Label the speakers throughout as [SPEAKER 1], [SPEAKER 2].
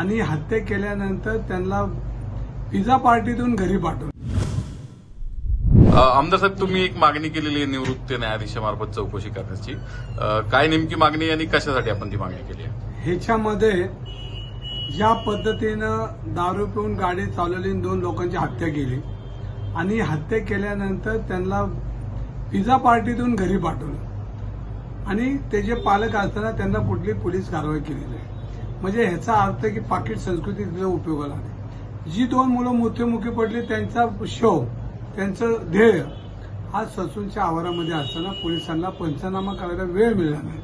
[SPEAKER 1] आणि हत्या केल्यानंतर त्यांना पिझ्झा पार्टीतून घरी पाठवलं.
[SPEAKER 2] आमदार साहेब तुम्ही एक मागणी केलेली आहे निवृत्त न्यायाधीशामार्फत चौकशी करण्याची. काय नेमकी मागणी आहे आणि कशासाठी आपण ती मागणी केली आहे?
[SPEAKER 1] ह्याच्यामध्ये ज्या पद्धतीनं दारू पिऊन गाडी चालवली दोन लोकांची हत्या केली. आणि हत्या केल्यानंतर त्यांना पिझ्झा पार्टीतून घरी पाठवलं. आणि त्याचे पालक असताना त्यांना कुठली पोलीस कारवाई केलेली नाही म्हणजे ह्याचा अर्थ की पाकिट संस्कृती तिथं उपयोगाला आली. जी दोन मुलं मृत्युमुखी पडली त्यांचा शव त्यांचं ध्येय आज ससूनच्या आवारामध्ये असताना पोलिसांना पंचनामा करायला वेळ मिळाला नाही.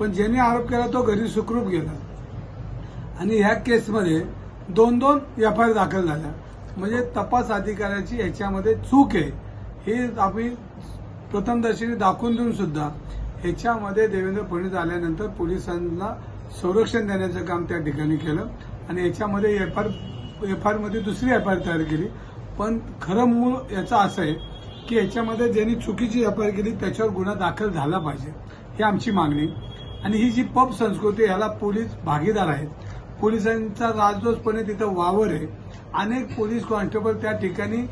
[SPEAKER 1] पण ज्याने आरोप केला तो घरी सुखरूप गेला. आणि ह्या केसमध्ये दोन दोन एफ आय आर दाखल झाल्या. म्हणजे तपास अधिकाऱ्याची ह्याच्यामध्ये चूक आहे. हे आम्ही प्रथमदर्शनी दाखवून देऊन सुद्धा ह्याच्यामध्ये देवेंद्र फडणवीस आल्यानंतर पोलिसांना संरक्षण देण्याचं काम त्या ठिकाणी केलं. आणि याच्यामध्ये एफ आर एफ आरमध्ये दुसरी एफ आय आर तयार केली. पण खरं मूळ याचं असं आहे की याच्यामध्ये ज्यांनी चुकीची एफ आय आर केली त्याच्यावर गुन्हा दाखल झाला पाहिजे. ही आमची मागणी. आणि ही जी पब संस्कृती ह्याला पोलीस भागीदार आहेत. पोलिसांचा राजदोषपणे तिथं वावर आहे. अनेक पोलीस कॉन्स्टेबल त्या ठिकाणी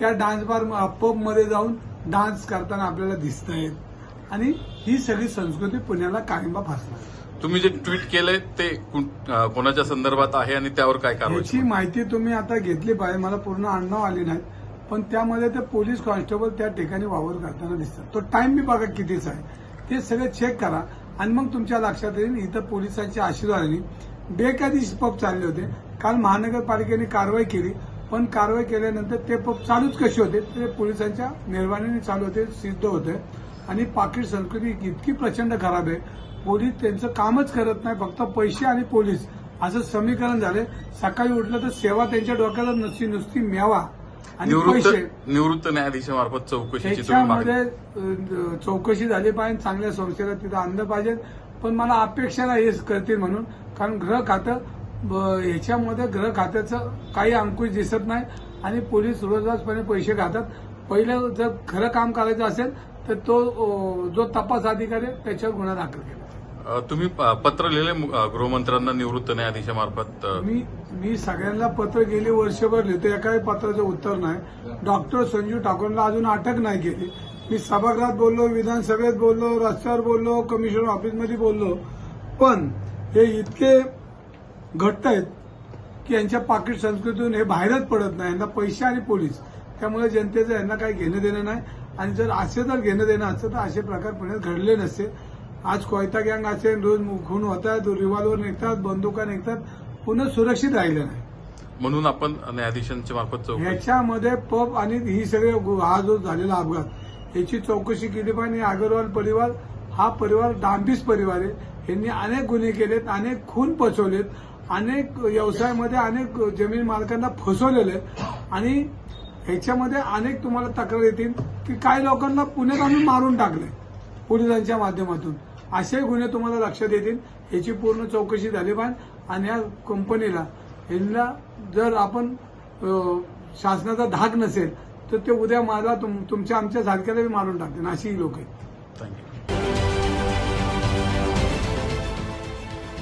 [SPEAKER 1] त्या डान्स बार पबमध्ये जाऊन डान्स करताना आपल्याला दिसत आहेत आणि ही सगळी संस्कृती पुण्याला काळिंबा फासणार.
[SPEAKER 2] तुम्ही जे ट्विट केलंय ते कोणाच्या संदर्भात आहे आणि त्यावर काय कारवाई
[SPEAKER 1] माहिती तुम्ही आता घेतली पाहिजे. मला पूर्ण आडनाव आली नाही. पण त्यामध्ये ते पोलीस कॉन्स्टेबल त्या ठिकाणी वावर करताना दिसतात. तो टाइम बी बघा कितीचा आहे? ते सगळं चेक करा. आणि मग तुमच्या लक्षात येईल इथं पोलिसांच्या आशीर्वादाने बेकायदेशीर पब चालले होते. काल महानगरपालिकेने कारवाई केली. पण कारवाई केल्यानंतर ते पब चालूच कसे होते? ते पोलिसांच्या निर्वाणीने चालू होते सिद्ध होते. आणि पाकिट संस्कृती इतकी प्रचंड खराब आहे. पोलीस त्यांचं कामच करत नाही फक्त पैसे आणि पोलीस. असं समीकरण झाले सकाळी उठलं तर सेवा त्यांच्या डोक्याला नुसती नुसती मेवा आणि
[SPEAKER 2] निवृत्त
[SPEAKER 1] पैसे.
[SPEAKER 2] निवृत्त न्यायाधीशामार्फत मागणी
[SPEAKER 1] त्याच्यामध्ये चौकशी झाली पाहिजे चांगल्या संस्थेला तिथं आणलं पाहिजे. पण मला अपेक्षा नाही हे करतील म्हणून. कारण गृह खातं ह्याच्यामध्ये गृह खात्याचं काही अंकुश दिसत नाही आणि पोलीस रोजगारपणे पैसे खातात. पहिलं जर खरं काम करायचं असेल तर तो जो तपास अधिकारी आहे, त्याच्यावर गुन्हा दाखल केला.
[SPEAKER 2] तुम्ही पत्र लिहिले गृहमंत्र्यांना निवृत्त न्यायाधीशामार्फत?
[SPEAKER 1] मी मी सगळ्यांना पत्र गेली वर्षभर लिहितो एकाही पत्राचं उत्तर नाही. डॉक्टर संजू ठाकूरला अजून अटक नाही केली. मी सभागृहात बोललो विधानसभेत बोललो रस्त्यावर बोललो कमिशनर ऑफिसमध्ये बोललो. पण हे इतके घट्ट आहेत की यांच्या पाकिट संस्कृतीतून हे बाहेरच पडत नाही. यांना पैसे आणि पोलीस. त्यामुळे जनतेचं यांना काही घेणं देणं नाही. आणि जर असे जर घेणं देणं असतं तर असे प्रकार पुण्यात घडले नसते आज कोयता गँग असेल रोज खून होतात रिव्हॉल्वर निघतात बंदुका निघतात पुन्हा सुरक्षित राहिलं नाही.
[SPEAKER 2] म्हणून आपण न्यायाधीशांच्या मार्फत चौकशी
[SPEAKER 1] ह्याच्यामध्ये पब आणि ही सगळे हा जो झालेला अपघात याची चौकशी केली पाहिजे. अगरवाल परिवार हा परिवार डांबीस परिवार आहे. यांनी अनेक गुन्हे केलेत अनेक खून पचवलेत अनेक व्यवसायामध्ये अनेक जमीन मालकांना फसवलेलं आहे आणि ह्याच्यामध्ये अनेक तुम्हाला तक्रार येतील की काही लोकांना पुण्यात आणून मारून टाकले पोलिसांच्या माध्यमातून. असे गुन्हे तुम्हाला लक्षात येतील. याची पूर्ण चौकशी झाली पाहिजे आणि या कंपनीला यांना जर आपण शासनाचा धाक नसेल तर ते उद्या मला तुम- तुमच्या आमच्या सारख्याला मारून टाकतील. अशी लोक आहेत.
[SPEAKER 2] थँक्यू